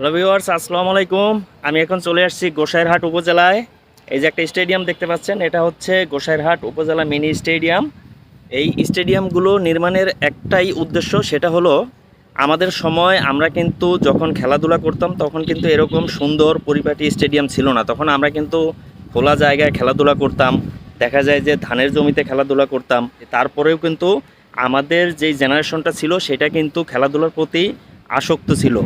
Hello viewers আসসালামু আলাইকুম। আমি এখন চলে আসছি গোসাইরহাট উপজেলায়। এই যে একটা স্টেডিয়াম দেখতে পাচ্ছেন, এটা হচ্ছে গোসাইরহাট উপজেলা মিনি স্টেডিয়াম। এই স্টেডিয়ামগুলো নির্মাণের একটাই উদ্দেশ্য, সেটা হলো আমাদের সময়, আমরা কিন্তু যখন খেলাধুলা করতাম, তখন কিন্তু এরকম সুন্দর পরিপাটি স্টেডিয়াম ছিল না। তখন আমরা কিন্তু খোলা জায়গায় খেলাধুলা করতাম। দেখা যায় যে ধানের জমিতে খেলাধুলা করতাম। তারপরেও কিন্তু আমাদের যেই জেনারেশনটা ছিল, সেটা কিন্তু খেলাধুলার প্রতি আসক্ত ছিল।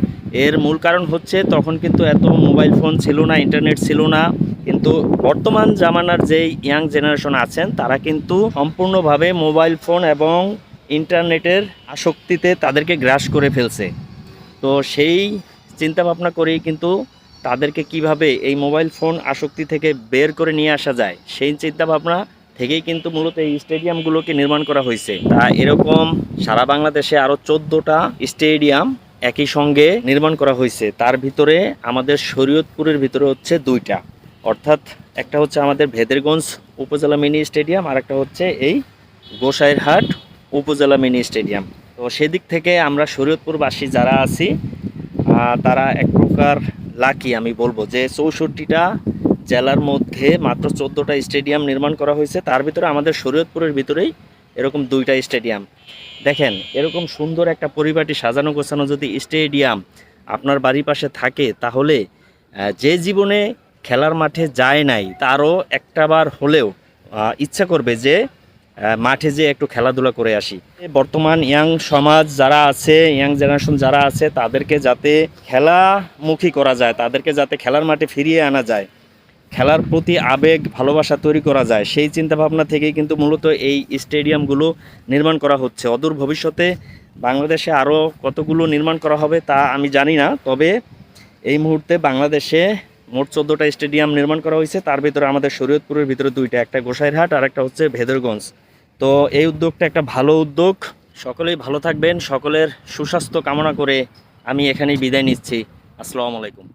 এর মূল কারণ হচ্ছে তখন কিন্তু এত মোবাইল ফোন ছিল না, ইন্টারনেট ছিল না। কিন্তু বর্তমান জামানার যেই ইয়াং জেনারেশন আছেন, তারা কিন্তু সম্পূর্ণভাবে মোবাইল ফোন এবং ইন্টারনেটের আসক্তিতে তাদেরকে গ্রাস করে ফেলছে। তো সেই চিন্তা ভাবনা করেই কিন্তু তাদেরকে কীভাবে এই মোবাইল ফোন আসক্তি থেকে বের করে নিয়ে আসা যায়, সেই চিন্তা ভাবনা থেকেই কিন্তু মূলত এই স্টেডিয়ামগুলোকে নির্মাণ করা হয়েছে। তা এরকম সারা বাংলাদেশে আরও চোদ্দোটা স্টেডিয়াম একই সঙ্গে নির্মাণ করা হয়েছে। তার ভিতরে আমাদের শরীয়তপুরের ভিতরে হচ্ছে দুইটা। অর্থাৎ একটা হচ্ছে আমাদের ভেদেরগঞ্জ উপজেলা মিনি স্টেডিয়াম, আর একটা হচ্ছে এই গোসাইরহাট উপজেলা মিনি স্টেডিয়াম। তো সেদিক থেকে আমরা শরীয়তপুরবাসী যারা আছি তারা এক প্রকার লাকি, আমি বলব যে চৌষট্টিটা জেলার মধ্যে মাত্র চোদ্দোটা স্টেডিয়াম নির্মাণ করা হয়েছে। তার ভিতরে আমাদের শরীয়তপুরের ভিতরেই এরকম দুইটা স্টেডিয়াম। দেখেন, এরকম সুন্দর একটা পরিবারটি সাজানো গোছানো যদি স্টেডিয়াম আপনার বাড়ির পাশে থাকে, তাহলে যে জীবনে খেলার মাঠে যায় নাই, তারও একটাবার হলেও ইচ্ছা করবে যে মাঠে যে একটু খেলাধুলা করে আসি। বর্তমান ইয়াং সমাজ যারা আছে, ইয়াং জেনারেশন যারা আছে, তাদেরকে যাতে খেলামুখী করা যায়, তাদেরকে যাতে খেলার মাঠে ফিরিয়ে আনা যায় খেলার প্রতি আবেগ, ভালোবাসা তৈরি করা যায়, সেই চিন্তা ভাবনা থেকেই কিন্তু মূলত এই স্টেডিয়ামগুলো নির্মাণ করা হচ্ছে। অদূর ভবিষ্যতে বাংলাদেশে আরও কতগুলো নির্মাণ করা হবে তা আমি জানি না, তবে এই মুহূর্তে বাংলাদেশে মোট চোদ্দোটা স্টেডিয়াম নির্মাণ করা হয়েছে। তার ভিতরে আমাদের শরীয়তপুরের ভিতরে দুইটা, একটা গোসাইরহাট আর একটা হচ্ছে ভেদরগঞ্জ। তো এই উদ্যোগটা একটা ভালো উদ্যোগ। সকলেই ভালো থাকবেন, সকলের সুস্বাস্থ্য কামনা করে আমি এখানেই বিদায় নিচ্ছি। আসসালামু আলাইকুম।